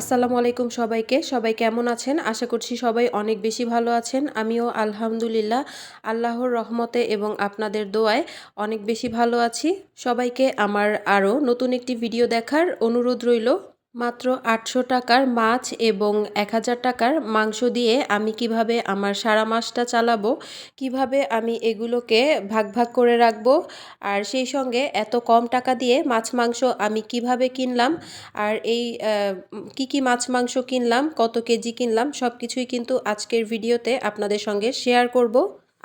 আসসালামু আলাইকুম সবাইকে। সবাই কেমন আছেন? আশা করছি সবাই অনেক বেশি ভালো আছেন। আমিও আলহামদুলিল্লাহ আল্লাহর রহমতে এবং আপনাদের দোয়ায় অনেক বেশি ভালো আছি। সবাইকে আমার আরও নতুন একটি ভিডিও দেখার অনুরোধ রইল। মাত্র আটশো টাকার মাছ এবং এক হাজার টাকার মাংস দিয়ে আমি কীভাবে আমার সারা মাসটা চালাবো, কীভাবে আমি এগুলোকে ভাগ ভাগ করে রাখব, আর সেই সঙ্গে এত কম টাকা দিয়ে মাছ মাংস আমি কীভাবে কিনলাম, আর এই কি কি মাছ মাংস কিনলাম, কত কেজি কিনলাম সব কিছুই কিন্তু আজকের ভিডিওতে আপনাদের সঙ্গে শেয়ার করব।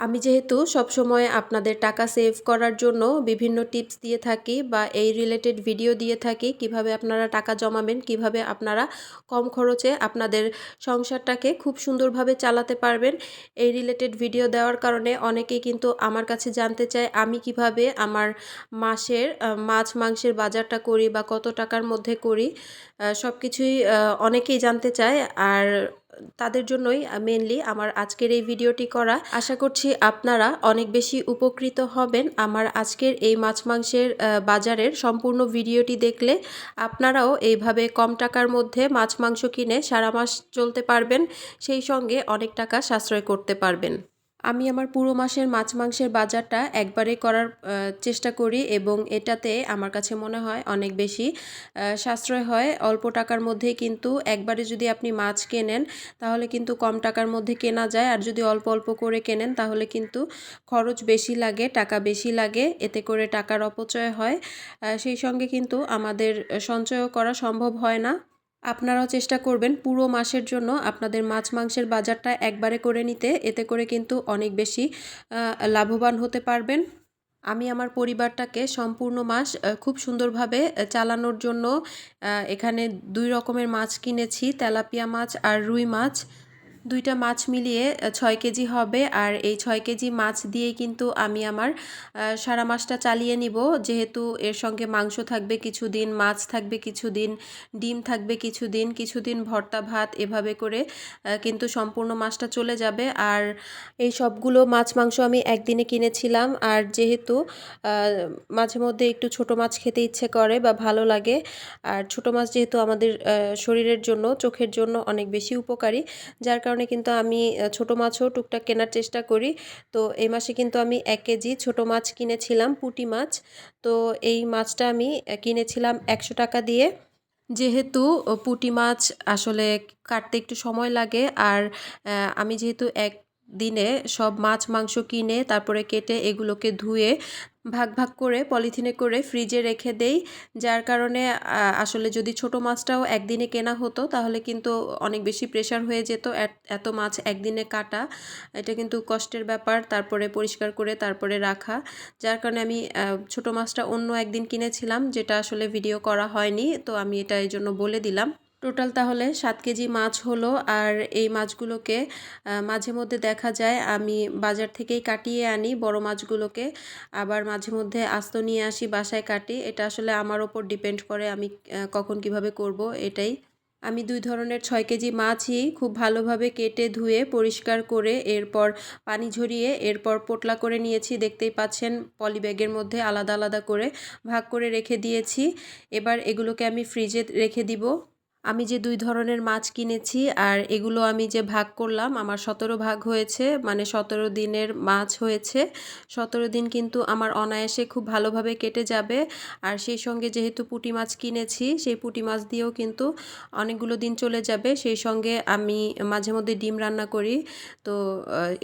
আমি যেহেতু সবসময় আপনাদের টাকা সেভ করার জন্য বিভিন্ন টিপস দিয়ে থাকি বা এই রিলেটেড ভিডিও দিয়ে থাকি, কীভাবে আপনারা টাকা জমাবেন, কীভাবে আপনারা কম খরচে আপনাদের সংসারটাকে খুব সুন্দরভাবে চালাতে পারবেন, এই রিলেটেড ভিডিও দেওয়ার কারণে অনেকেই কিন্তু আমার কাছে জানতে চায় আমি কীভাবে আমার মাসের মাছ মাংসের বাজারটা করি বা কত টাকার মধ্যে করি সব কিছুই অনেকেই জানতে চায়। আর তাদের জন্যই মেনলি আমার আজকের এই ভিডিওটি করা। আশা করছি আপনারা অনেক বেশি উপকৃত হবেন। আমার আজকের এই মাছ মাংসের বাজারের সম্পূর্ণ ভিডিওটি দেখলে আপনারাও এইভাবে কম টাকার মধ্যে মাছ মাংস কিনে সারা মাস চলতে পারবেন, সেই সঙ্গে অনেক টাকা সাশ্রয় করতে পারবেন। আমি আমার পুরো মাসের মাছ মাংসের বাজারটা একবারে করার চেষ্টা করি এবং এটাতে আমার কাছে মনে হয় অনেক বেশি সাশ্রয় হয়। অল্প টাকার মধ্যেই কিন্তু একবারে যদি আপনি মাছ কেনেন, তাহলে কিন্তু কম টাকার মধ্যে কেনা যায়। আর যদি অল্প অল্প করে কেনেন, তাহলে কিন্তু খরচ বেশি লাগে, টাকা বেশি লাগে, এতে করে টাকার অপচয় হয়। সেই সঙ্গে কিন্তু আমাদের সঞ্চয়ও করা সম্ভব হয় না। আপনারাও চেষ্টা করবেন পুরো মাসের জন্য আপনাদের মাছ মাংসের বাজারটা একবারে করে নিতে। এতে করে কিন্তু অনেক বেশি লাভবান হতে পারবেন। আমি আমার পরিবারটাকে সম্পূর্ণ মাস খুব সুন্দরভাবে চালানোর জন্য এখানে দুই রকমের মাছ কিনেছি। তেলাপিয়া মাছ আর রুই মাছ। দুইটা মাছ মিলিয়ে ছয় কেজি হবে। আর এই ছয় কেজি মাছ দিয়েই কিন্তু আমি আমার সারা মাসটা চালিয়ে নিব। যেহেতু এর সঙ্গে মাংস থাকবে কিছুদিন, মাছ থাকবে কিছুদিন, ডিম থাকবে কিছুদিন কিছুদিন ভর্তা ভাত এভাবে করে কিন্তু সম্পূর্ণ মাছটা চলে যাবে। আর এই সবগুলো মাছ, মাংস আমি একদিনে কিনেছিলাম। আর যেহেতু মাঝে মধ্যে একটু ছোট মাছ খেতে ইচ্ছে করে বা ভালো লাগে, আর ছোট মাছ যেহেতু আমাদের শরীরের জন্য, চোখের জন্য অনেক বেশি উপকারী, যার কারণে কিন্তু আমি ছোট মাছও টুকটাক কেনার চেষ্টা করি। তো এই মাসে কিন্তু আমি এক কেজি ছোট মাছ কিনেছিলাম, পুটি মাছ। তো এই মাছটা আমি কিনেছিলাম একশো টাকা দিয়ে। যেহেতু পুঁটি মাছ আসলে কাটতে একটু সময় লাগে। আর আমি যেহেতু এক দিনে সব মাছ, মাংস কিনে তারপরে কেটে এগুলোকে ধুয়ে ভাগ ভাগ করে পলিথিনে করে ফ্রিজে রেখে দেই। যার কারণে আসলে যদি ছোট মাছটাও একদিনে কেনা হতো, তাহলে কিন্তু অনেক বেশি প্রেশার হয়ে যেত এত মাছ একদিনে কাটা। এটা কিন্তু কষ্টের ব্যাপার, তারপরে পরিষ্কার করে তারপরে রাখা। যার কারণে আমি ছোট মাছটা অন্য একদিন কিনেছিলাম, যেটা আসলে ভিডিও করা হয়নি, তো আমি এটা এই জন্য বলে দিলাম। টোটাল তাহলে সাত কেজি মাছ হলো আর এই মাছগুলোকে মাঝে মধ্যে দেখা যায় আমি বাজার থেকেই কাটিয়ে আনি, বড় মাছগুলোকে আবার মাঝে মধ্যে আস্ত নিয়ে আসি, বাসায় কাটি। এটা আসলে আমার ওপর ডিপেন্ড করে আমি কখন কীভাবে করব এটাই। আমি দুই ধরনের ছয় কেজি মাছই খুব ভালোভাবে কেটে ধুয়ে পরিষ্কার করে এরপর পানি ঝরিয়ে এরপর পোটলা করে নিয়েছি, দেখতেই পাচ্ছেন পলি ব্যাগের মধ্যে আলাদা আলাদা করে ভাগ করে রেখে দিয়েছি। এবার এগুলোকে আমি ফ্রিজে রেখে দিব। আমি যে দুই ধরনের মাছ কিনেছি আর এগুলো আমি যে ভাগ করলাম, আমার সতেরো ভাগ হয়েছে মানে সতেরো দিনের মাছ হয়েছে। সতেরো দিন কিন্তু আমার অনায়াসে খুব ভালোভাবে কেটে যাবে। আর সেই সঙ্গে যেহেতু পুঁটি মাছ কিনেছি, সেই পুঁটি মাছ দিয়েও কিন্তু অনেকগুলো দিন চলে যাবে। সেই সঙ্গে আমি মাঝে মধ্যে ডিম রান্না করি। তো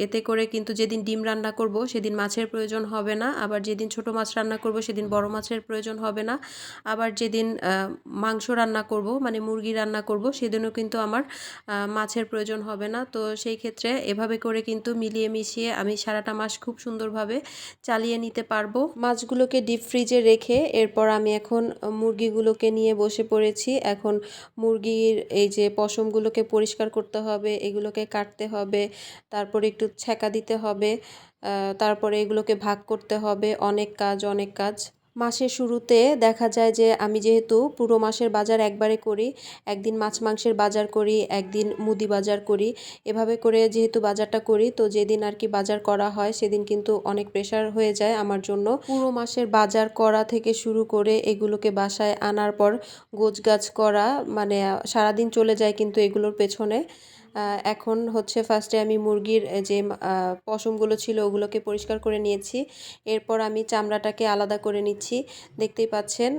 এতে করে কিন্তু যেদিন ডিম রান্না করব, সেদিন মাছের প্রয়োজন হবে না। আবার যেদিন ছোট মাছ রান্না করব, সেদিন বড় মাছের প্রয়োজন হবে না। আবার যেদিন মাংস রান্না করব মানে মুরগি মুরগি রান্না করব, সেদিনও কিন্তু আমার মাছের প্রয়োজন হবে না। তো সেই ক্ষেত্রে এভাবে করে কিন্তু মিলিয়ে মিশিয়ে আমি সারাটা মাস খুব সুন্দরভাবে চালিয়ে নিতে পারব। মাছগুলোকে ডিপ ফ্রিজে রেখে এরপর আমি এখন মুরগিগুলোকে নিয়ে বসে পড়েছি। এখন মুরগির এই যে পশমগুলোকে পরিষ্কার করতে হবে, এগুলোকে কাটতে হবে, তারপরে একটু ছ্যাঁকা দিতে হবে তারপরে এগুলোকে ভাগ করতে হবে, অনেক কাজ অনেক কাজ। মাসের শুরুতে দেখা যায় যে আমি যেহেতু পুরো মাসের বাজার একবারে করি, একদিন মাছ মাংসের বাজার করি, একদিন মুদি বাজার করি। এভাবে করে যেহেতু বাজারটা করি, তো যেদিন আর কি বাজার করা হয় সেদিন কিন্তু অনেক প্রেশার হয়ে যায় আমার জন্য। পুরো মাসের বাজার করা থেকে শুরু করে এগুলোকে বাসায় আনার পর গোছগাছ করা মানে সারাদিন চলে যায় কিন্তু এগুলোর পেছনে। এখন হচ্ছে ফার্স্টে আমি মুরগির যে পশমগুলো ছিল ওগুলোকে পরিষ্কার করে নিয়েছি। এরপর আমি চামড়াটাকে আলাদা করে নিচ্ছি। দেখতেই পাচ্ছেন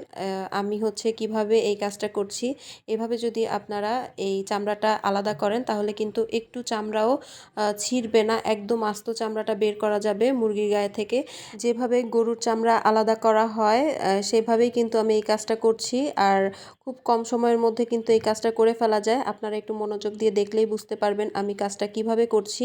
আমি হচ্ছে কীভাবে এই কাজটা করছি। এভাবে যদি আপনারা এই চামড়াটা আলাদা করেন, তাহলে কিন্তু একটু চামড়াও ছিঁড়বে না। একদম আস্ত চামড়াটা বের করা যাবে মুরগির গায়ে থেকে। যেভাবে গরুর চামড়া আলাদা করা হয় সেভাবেই কিন্তু আমি এই কাজটা করছি। আর খুব কম সময়ের মধ্যে কিন্তু এই কাজটা করে ফেলা যায়। আপনারা একটু মনোযোগ দিয়ে দেখলেই বুঝতে পারবেন আমি কাজটা কীভাবে করছি।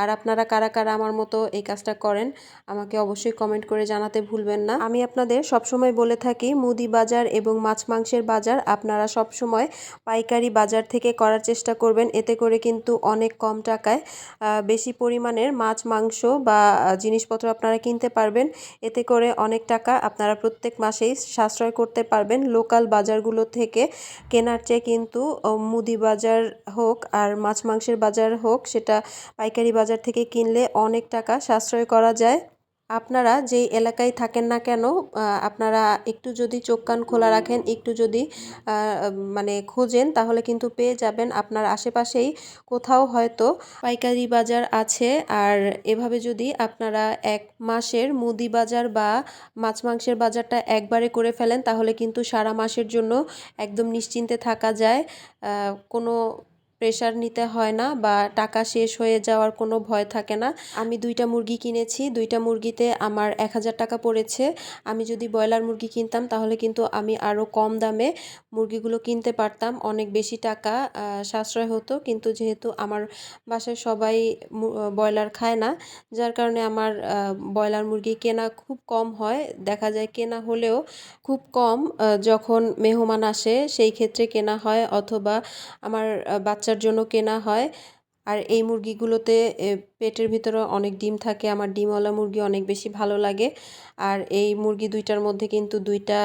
আর আপনারা কারা কারা আমার মতো এই কাজটা করেন, আমাকে অবশ্যই কমেন্ট করে জানাতে ভুলবেন না। আমি আপনাদের সবসময় বলে থাকি, মুদি বাজার এবং মাছ মাংসের বাজার আপনারা সবসময় পাইকারি বাজার থেকে করার চেষ্টা করবেন। এতে করে কিন্তু অনেক কম টাকায় বেশি পরিমাণের মাছ, মাংস বা জিনিসপত্র আপনারা কিনতে পারবেন। এতে করে অনেক টাকা আপনারা প্রত্যেক মাসেই সাশ্রয় করতে পারবেন। লোকাল বাজারগুলো থেকে কেনার চেয়ে কিন্তু মুদি বাজার হোক আর মাছ মাংসের বাজার হোক, সেটা পাইকারি বাজার থেকে কিনলে অনেক টাকা সাশ্রয় করা যায়। আপনারা যেই এলাকায় থাকেন না কেন আপনারা একটু যদি চোখ কান খোলা রাখেন, একটু যদি মানে খোঁজেন, তাহলে কিন্তু পেয়ে যাবেন আপনার আশেপাশেই কোথাও হয়তো পাইকারি বাজার আছে। আর এভাবে যদি আপনারা এক মাসের মুদি বাজার বা মাছ মাংসের বাজারটা একবারে করে ফেলেন, তাহলে কিন্তু সারা মাসের জন্য একদম নিশ্চিন্তে থাকা যায়। কোনো প্রেশার নিতে হয় না বা টাকা শেষ হয়ে যাওয়ার কোনো ভয় থাকে না। আমি দুইটা মুরগি কিনেছি দুইটা মুরগিতে আমার এক হাজার টাকা পড়েছে। আমি যদি ব্রয়লার মুরগি কিনতাম তাহলে কিন্তু আমি আরও কম দামে মুরগিগুলো কিনতে পারতাম। অনেক বেশি টাকা সাশ্রয় হতো। কিন্তু যেহেতু আমার বাসায় সবাই ব্রয়লার খায় না যার কারণে আমার ব্রয়লার মুরগি কেনা খুব কম হয়। দেখা যায় কেনা হলেও খুব কম যখন মেহমান আসে সেই ক্ষেত্রে কেনা হয়। অথবা আমার আহ, বাচ্চার জন্য কেনা হয়। আর এই মুরগিগুলোতে পেটের ভিতরে অনেক ডিম থাকে। আমার ডিমওয়ালা মুরগি অনেক বেশি ভালো লাগে। আর এই মুরগি দুইটার মধ্যে কিন্তু দুইটা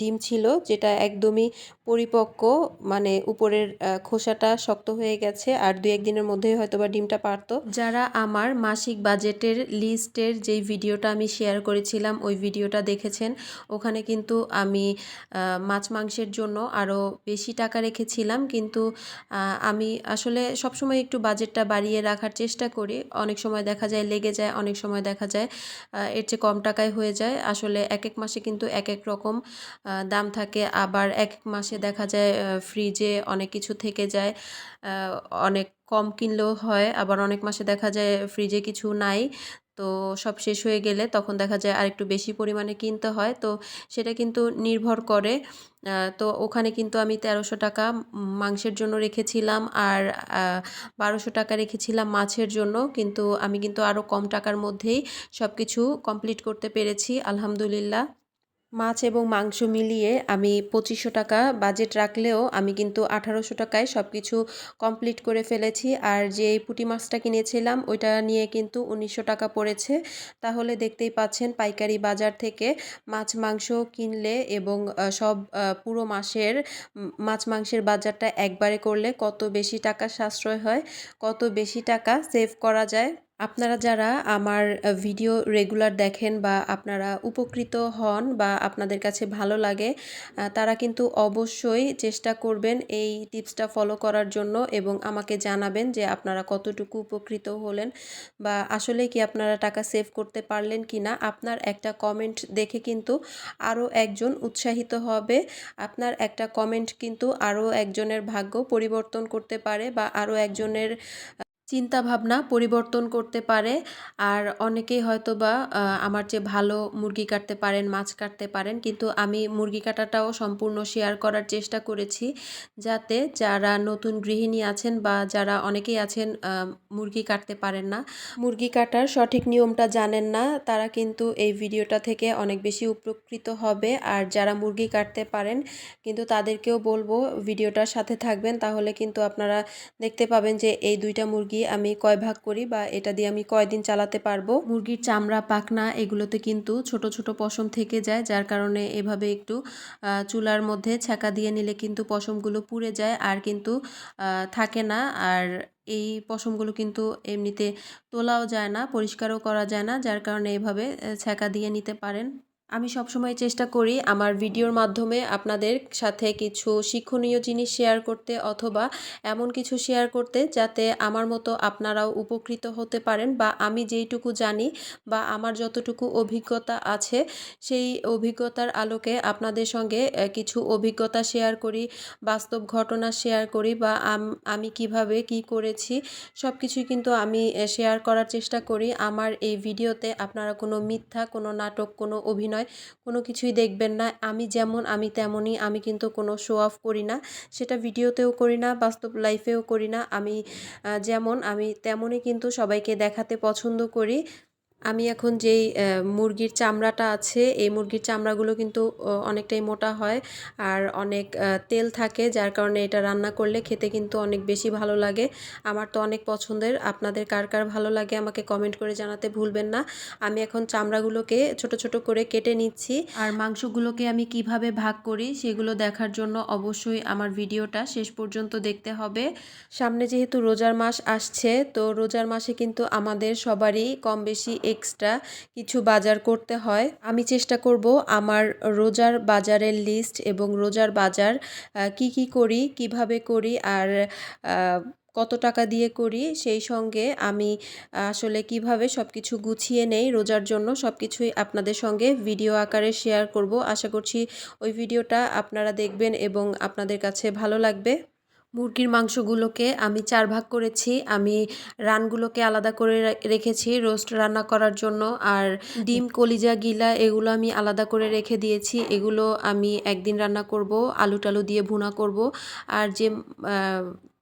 ডিম ছিল, যেটা একদমই পরিপক্ক মানে উপরের খোসাটা শক্ত হয়ে গেছে আর দু একদিনের মধ্যেই হয়তো বা ডিমটা পারতো। যারা আমার মাসিক বাজেটের লিস্টের যেই ভিডিওটা আমি শেয়ার করেছিলাম, ওই ভিডিওটা দেখেছেন, ওখানে কিন্তু আমি মাছ মাংসের জন্য আরও বেশি টাকা রেখেছিলাম। কিন্তু আমি আসলে সবসময় একটু বাজেটটা বাড়িয়ে রাখার চেষ্টা করি। অনেক সময় দেখা যায় লেগে যায়, অনেক সময় দেখা যায় এর চেয়ে কম টাকায় হয়ে যায়। আসলে এক এক মাসে কিন্তু এক এক রকম দাম থাকে। আবার এক মাসে দেখা যায় ফ্রিজে অনেক কিছু থেকে যায় অনেক কম কিনলেও হয়। আবার অনেক মাসে দেখা যায় ফ্রিজে কিছু নাই। তো সব শেষ হয়ে গেলে তখন দেখা যায় আরেকটু বেশি পরিমাণে কিনতে হয়। তো সেটা কিন্তু নির্ভর করে। তো ওখানে কিন্তু আমি তেরোশো টাকা মাংসের জন্য রেখেছিলাম আর বারোশো টাকা রেখেছিলাম মাছের জন্য। কিন্তু আমি কিন্তু আরও কম টাকার মধ্যেই সব কিছু কমপ্লিট করতে পেরেছি, আলহামদুলিল্লাহ। মাছ এবং মাংস মিলিয়ে আমি পঁচিশশো টাকা বাজেট রাখলেও আমি কিন্তু আঠারোশো টাকায় সব কিছু কমপ্লিট করে ফেলেছি। আর যে পুঁটি মাছটা কিনেছিলাম, ওইটা নিয়ে কিন্তু উনিশশো টাকা পড়েছে। তাহলে দেখতেই পাচ্ছেন পাইকারি বাজার থেকে মাছ, মাংস কিনলে এবং সব পুরো মাসের মাছ, মাংসের বাজারটা একবারে করলে কত বেশি টাকা সাশ্রয় হয়, কত বেশি টাকা সেভ করা যায়। আপনারা যারা আমার ভিডিও রেগুলার দেখেন বা আপনারা উপকৃত হন বা আপনাদের কাছে ভালো লাগে তারা কিন্তু অবশ্যই চেষ্টা করবেন এই টিপসটা ফলো করার জন্য এবং আমাকে জানাবেন যে আপনারা কতটুকু উপকৃত হলেন বা আসলে কি আপনারা টাকা সেভ করতে পারলেন কি না। আপনার একটা কমেন্ট দেখে কিন্তু আরও একজন উৎসাহিত হবে। আপনার একটা কমেন্ট কিন্তু আরও একজনের ভাগ্য পরিবর্তন করতে পারে বা আরও একজনের চিন্তা ভাবনা পরিবর্তন করতে পারে। আর অনেকেই হয়তো বা আমার চেয়ে ভালো মুরগি কাটতে পারেন, মাছ কাটতে পারেন, কিন্তু আমি মুরগি কাটাটাও সম্পূর্ণ শেয়ার করার চেষ্টা করেছি যাতে যারা নতুন গৃহিণী আছেন বা যারা অনেকেই আছেন মুরগি কাটতে পারেন না। মুরগি কাটার সঠিক নিয়মটা জানেন না, তারা কিন্তু এই ভিডিওটা থেকে অনেক বেশি উপকৃত হবে। আর যারা মুরগি কাটতে পারেন, কিন্তু তাদেরকেও বলব, ভিডিওটার সাথে থাকবেন, তাহলে কিন্তু আপনারা দেখতে পাবেন যে এই দুইটা মুরগি মুরগি আমি কয় ভাগ করি বা এটা দিয়ে আমি কয়দিন চালাতে পারব? মুরগির চামড়া, পাখনা এগুলোতে কিন্তু ছোট ছোট পশম থেকে যায়, যার কারণে এভাবে একটু চুলার মধ্যে ছ্যাঁকা দিয়ে নিলে কিন্তু পশমগুলো পুড়ে যায় আর কিন্তু থাকে না। আর এই পশমগুলো কিন্তু এমনিতে তোলাও যায় না, পরিষ্কারও করা যায় না, যার কারণে এভাবে ছ্যাঁকা দিয়ে নিতে পারেন। আমি সবসময় চেষ্টা করি আমার ভিডিওর মাধ্যমে আপনাদের সাথে কিছু শিক্ষণীয় জিনিস শেয়ার করতে অথবা এমন কিছু শেয়ার করতে যাতে আমার মতো আপনারাও উপকৃত হতে পারেন বা আমি যেইটুকু জানি বা আমার যতটুকু অভিজ্ঞতা আছে সেই অভিজ্ঞতার আলোকে আপনাদের সঙ্গে কিছু অভিজ্ঞতা শেয়ার করি, বাস্তব ঘটনা শেয়ার করি বা আম- কীভাবে কি করেছি সব কিছুই কিন্তু আমি শেয়ার করার চেষ্টা করি। আমার এই ভিডিওতে আপনারা কোনো মিথ্যা, কোনো নাটক, কোনো অভিনয় কোনো কিছুই দেখবেন না। আমি যেমন, আমি তেমনই, আমি কিন্তু কোনো শো অফ করি না। সেটা ভিডিওতেও করি না, বাস্তব লাইফেও করি না। আমি যেমন, আমি তেমনই কিন্তু সবাইকে দেখাতে পছন্দ করি। আমি এখন যেই মুরগির চামড়াটা আছে এই মুরগির চামড়াগুলো কিন্তু অনেকটাই মোটা হয় আর অনেক তেল থাকে যার কারণে এটা রান্না করলে খেতে কিন্তু অনেক বেশি ভালো লাগে। আমার তো অনেক পছন্দের। আপনাদের কার কার ভালো লাগে আমাকে কমেন্ট করে জানাতে ভুলবেন না। আমি এখন চামড়াগুলোকে ছোট ছোট করে কেটে নিচ্ছি। আর মাংসগুলোকে আমি কীভাবে ভাগ করি সেগুলো দেখার জন্য অবশ্যই আমার ভিডিওটা শেষ পর্যন্ত দেখতে হবে। সামনে যেহেতু রোজার মাস আসছে তো রোজার মাসে কিন্তু আমাদের সবারই কম বেশি এক্সট্রা কিছু বাজার করতে হয়। আমি চেষ্টা করব আমার রোজার বাজারের লিস্ট এবং রোজার বাজার কি কি করি, কীভাবে করি আর কত টাকা দিয়ে করি সেই সঙ্গে আমি আসলে কীভাবে সব কিছু গুছিয়ে নেই রোজার জন্য সব কিছুই আপনাদের সঙ্গে ভিডিও আকারে শেয়ার করব। আশা করছি ওই ভিডিওটা আপনারা দেখবেন এবং আপনাদের কাছে ভালো লাগবে। মুরগির মাংসগুলোকে আমি চার ভাগ করেছি, আমি রানগুলোকে আলাদা করে রেখেছি রোস্ট রান্না করার জন্য, আর ডিম, কলিজা, গিলা এগুলো আমি আলাদা করে রেখে দিয়েছি, এগুলো আমি একদিন রান্না করব, আলু টালু দিয়ে ভুনা করব, আর যে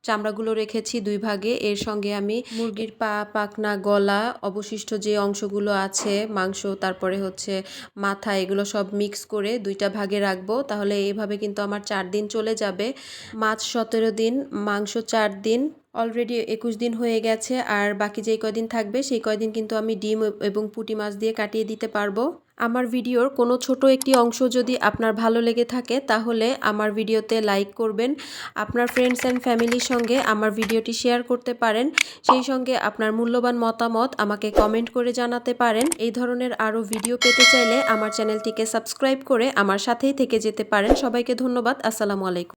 চামড়াগুলো রেখেছি দুই ভাগে। এর সঙ্গে আমি মুরগির পা, পাখনা, গলা, অবশিষ্ট যে অংশগুলো আছে, মাংস, তারপরে হচ্ছে মাথা, এগুলো সব মিক্স করে দুইটা ভাগে রাখব। তাহলে এইভাবে কিন্তু আমার চার দিন চলে যাবে। মাছ সতেরো দিন, মাংস চার দিন অলরেডি একুশ দিন হয়ে গেছে। আর বাকি যেই কয়দিন থাকবে, সেই কয়দিন কিন্তু আমি ডিম এবং পুঁটি মাছ দিয়ে কাটিয়ে দিতে পারব। আমার ভিডিওর কোনো ছোট একটি অংশ যদি আপনার ভালো লেগে থাকে, তাহলে আমার ভিডিওতে লাইক করবেন। আপনার ফ্রেন্ডস অ্যান্ড ফ্যামিলির সঙ্গে আমার ভিডিওটি শেয়ার করতে পারেন। সেই সঙ্গে আপনার মূল্যবান মতামত আমাকে কমেন্ট করে জানাতে পারেন। এই ধরনের আরও ভিডিও পেতে চাইলে আমার চ্যানেলটিকে সাবস্ক্রাইব করে আমার সাথেই থেকে যেতে পারেন। সবাইকে ধন্যবাদ। আসসালামু আলাইকুম।